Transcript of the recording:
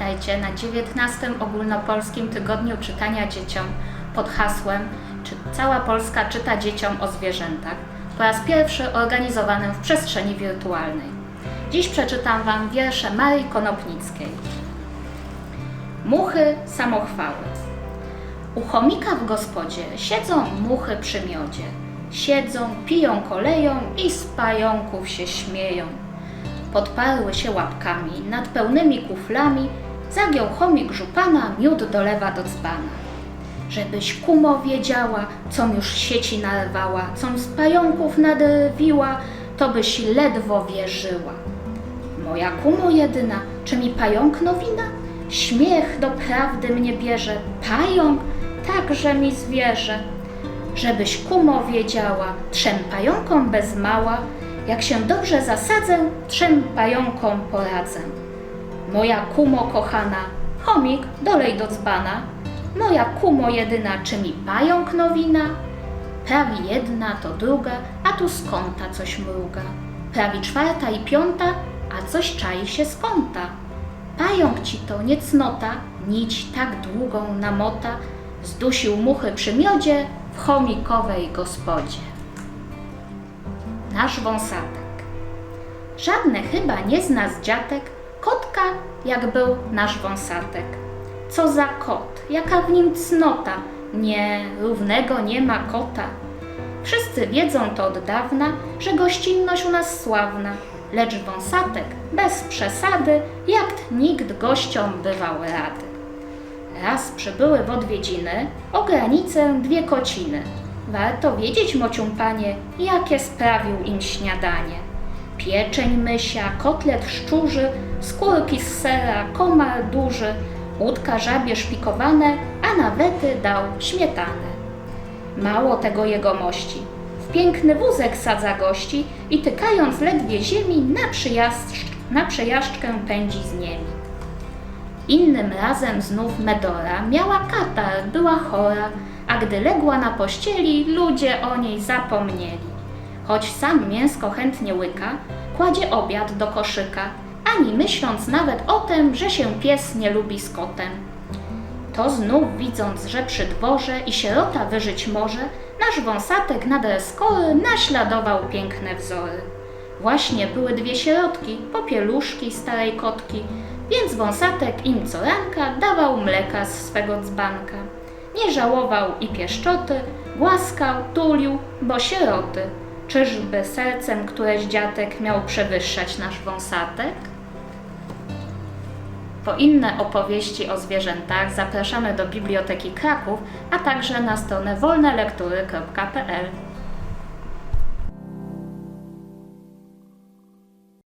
Witajcie na 19 ogólnopolskim tygodniu czytania dzieciom pod hasłem czy Cała Polska czyta dzieciom o zwierzętach po raz pierwszy organizowanym w przestrzeni wirtualnej. Dziś przeczytam Wam wiersze Marii Konopnickiej. Muchy samochwały. U chomika w gospodzie siedzą muchy przy miodzie. Siedzą, piją koleją i z pająków się śmieją. Podparły się łapkami nad pełnymi kuflami, zagiął chomik żupana, miód dolewa do dzbana. Żebyś kumo wiedziała, com już sieci narwała, com z pająków nadrwiła, to byś ledwo wierzyła. Moja kumo jedyna, czy mi pająk nowina? Śmiech do prawdy mnie bierze, pająk także mi zwierzę. Żebyś kumo wiedziała, trzem pająkom bez mała, jak się dobrze zasadzę, trzem pająkom poradzę. Moja kumo kochana, chomik dolej do dzbana, moja kumo jedyna, czy mi pająk nowina? Prawi jedna, to druga, a tu z kąta coś mruga. Prawi czwarta i piąta, a coś czai się z kąta. Pająk ci to nie cnota, nić tak długą namota, zdusił muchy przy miodzie w chomikowej gospodzie. Nasz wąsatek. Żadne chyba nie zna z dziatek jak był nasz wąsatek. Co za kot, jaka w nim cnota, nie, równego nie ma kota. Wszyscy wiedzą to od dawna, że gościnność u nas sławna, lecz wąsatek bez przesady, jak nikt gościom bywał rady. Raz przybyły w odwiedziny o granicę dwie kociny. Warto wiedzieć, mocium panie, jakie sprawił im śniadanie. Pieczeń mysia, kotlet szczurzy, skórki z sera, komar duży, łódka żabie szpikowane, a nawety dał śmietanę. Mało tego jego mości. W piękny wózek sadza gości i tykając ledwie ziemi, na, przyjażdż, na przejażdżkę pędzi z niemi. Innym razem znów Medora miała katar, była chora, a gdy legła na pościeli, ludzie o niej zapomnieli. Choć sam mięsko chętnie łyka, kładzie obiad do koszyka, ani myśląc nawet o tym, że się pies nie lubi z kotem. To znów widząc, że przy dworze i sierota wyżyć może, nasz wąsatek nader skory naśladował piękne wzory. Właśnie były dwie sierotki, popieluszki starej kotki, więc wąsatek im co ranka dawał mleka z swego dzbanka. Nie żałował i pieszczoty, głaskał, tulił, bo sieroty. Czyżby sercem któreś dziatek miał przewyższać nasz wąsatek? Po inne opowieści o zwierzętach zapraszamy do Biblioteki Kraków, a także na stronę wolnelektury.pl.